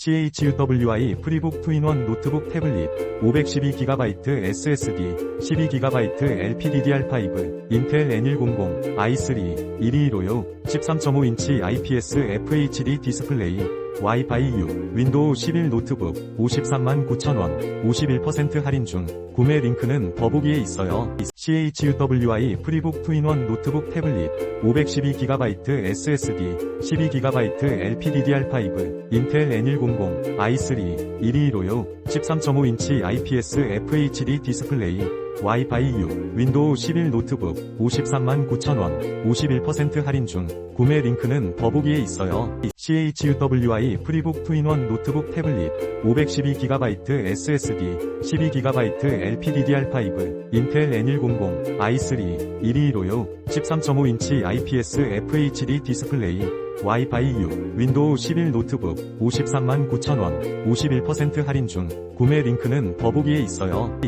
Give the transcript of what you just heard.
CHUWI 프리북 2인원 노트북 태블릿 512GB SSD 12GB LPDDR5 인텔 N100 i3 12156 13.5인치 IPS FHD 디스플레이 와이파이 6 윈도우 11 노트북 53만 9천원 51% 할인 중 구매 링크는 더보기에 있어요. CHUWI 프리북 2인원 노트북 태블릿 512GB SSD 12GB LPDDR5 인텔 N100 i3 12156 13.5인치 IPS FHD 디스플레이 와이파이 6 윈도우 11 노트북 53만 9천원 51% 할인 중 구매 링크는 더보기에 있어요. CHUWI 프리북 2인원 노트북 태블릿 512GB SSD 12GB LPDDR5 인텔 N100 i3 12156 13.5인치 IPS FHD 디스플레이 와이파이 6 윈도우 11 노트북 53만 9천원 51% 할인 중 구매 링크는 더보기에 있어요.